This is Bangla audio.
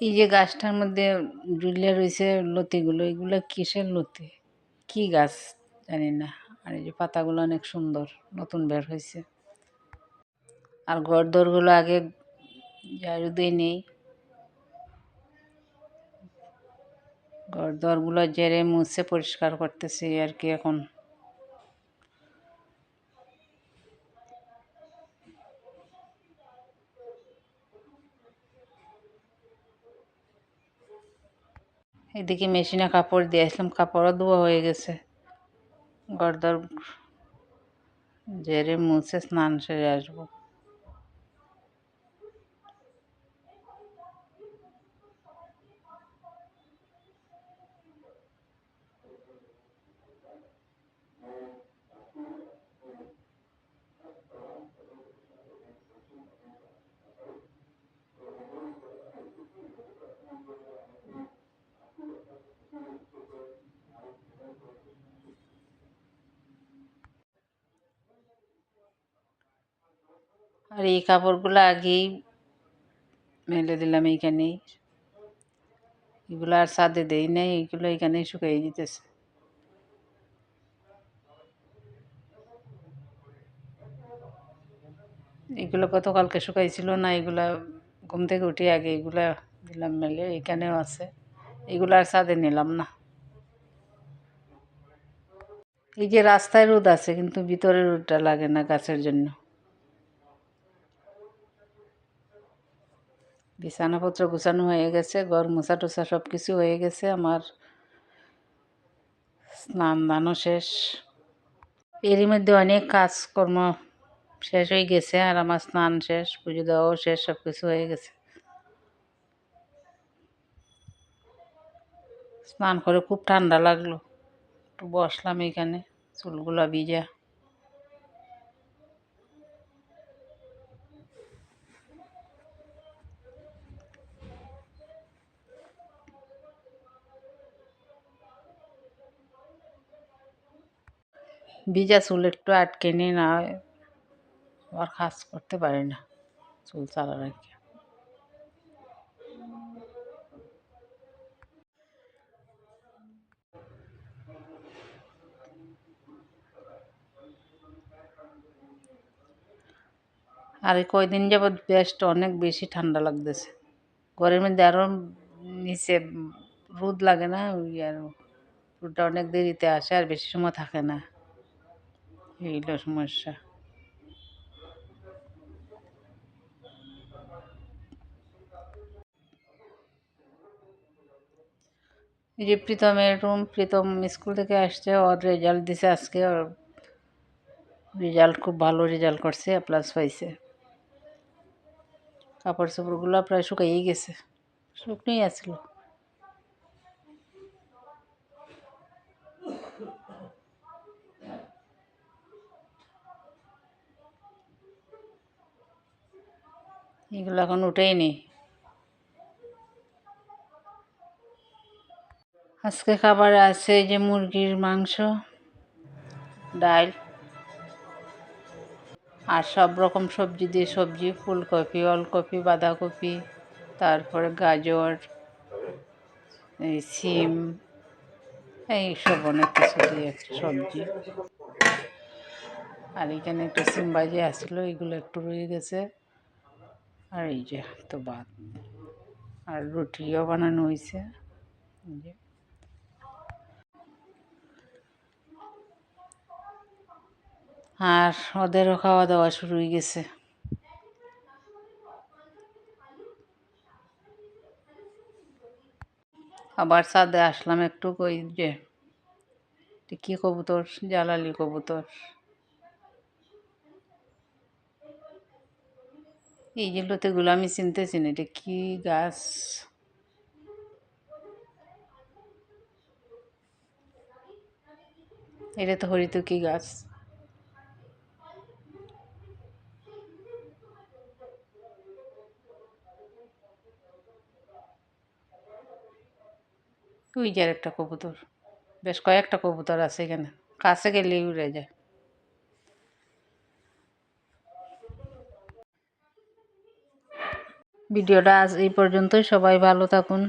এই যে গাছটার মধ্যে ঝুলে রয়েছে, লতিগুলো, এগুলো কিসের লতি? কি গাছ জানি না। আর এই যে পাতাগুলো অনেক সুন্দর, নতুন বের হয়েছে। আর ঘর দরগুলো আগে ঝাড়ু দিয়ে নেই। ঘর দরগুলো জেরে মুছে পরিষ্কার করতেছি আর কি এখন। এদিকে মেশিনে কাপড় দিয়ে আসলাম, কাপড়ও ধোয়া হয়ে গেছে। গরদর জেরে মুছে স্নান সেরে আসব। আর এই কাপড়গুলো আগেই মেলে দিলাম এইখানেই। এগুলো আর ছাদে দেই নাই এইগুলো এখানেই শুকিয়ে যেতেছে। এগুলো গতকালকে শুকাইছিল না, এগুলা ঘুম থেকে উঠে আগে এগুলা দিলাম মেলে, এখানেও আছে। এগুলো আর ছাদে নিলাম না। এই যে রাস্তায় রোদ আছে, কিন্তু ভিতরে রোদটা লাগে না গাছের জন্য। বিছানাপত্র গুছানো হয়ে গেছে, ঘর মোছা টোছা সব কিছু হয়ে গেছে, আমার স্নান দানও শেষ। এরই মধ্যে অনেক কাজকর্ম শেষ হয়ে গেছে আর আমার স্নান শেষ, পুজো দেওয়াও শেষ সব কিছু হয়ে গেছে। স্নান করে খুব ঠান্ডা লাগল, একটু বসলাম এখানে, চুলগুলো ভিজা। ভিজা চুল একটু আটকে নিয়ে না আর কাজ করতে পারি না চুল চালা রাখি আর কয়দিন যাবৎ বেশটা অনেক বেশি ঠান্ডা লাগতেছে। ঘরের মধ্যে আরও নিচে রোদ লাগে না, ওই আর রোদটা অনেক দেরিতে আসে আর বেশি সময় থাকে না। এইগুলো সমস্যা। এই যে প্রীতমের রুম প্রীতম স্কুল থেকে আসছে ওর রেজাল্ট দিছে আজকে, ওর রেজাল্ট খুব ভালো রেজাল্ট করছে প্লাস পাইছে। কাপড় চোপড়গুলো প্রায় শুকাইয়ে গেছে, শুকনোই আসছিল এগুলো এখন উঠেই নেই। আজকে খাবারে আছে যে মুরগির মাংস, ডাল আর সব রকম সবজি দিয়ে সবজি, ফুলকপি অলকপি বাঁধাকপি, তারপরে গাজর, এই সিম, এই সব অনেক কিছু দিয়ে সবজি। আর এখানে একটু সিম বাজি আসছিল এগুলো একটু রয়ে গেছে। আর এই যে তো ভাত। আর রুটিও বানানো হয়েছে যে। আর ওদেরও খাওয়া দাওয়া শুরু হয়ে গেছে। আবার ছাদে আসলাম একটু কই যে কি কবুতর? জালালি কবুতর। এই যে লতিগুলো আমি চিনতেছি না, এটা কি গাছ? এটা তো হরিতকি গাছ। ওই যে একটা কবুতর, বেশ কয়েকটা কবুতর আছে এখানে, কাছে গেলেই উড়ে যায়। ভিডিওটা আজ এই পর্যন্তই। সবাই ভালো থাকুন।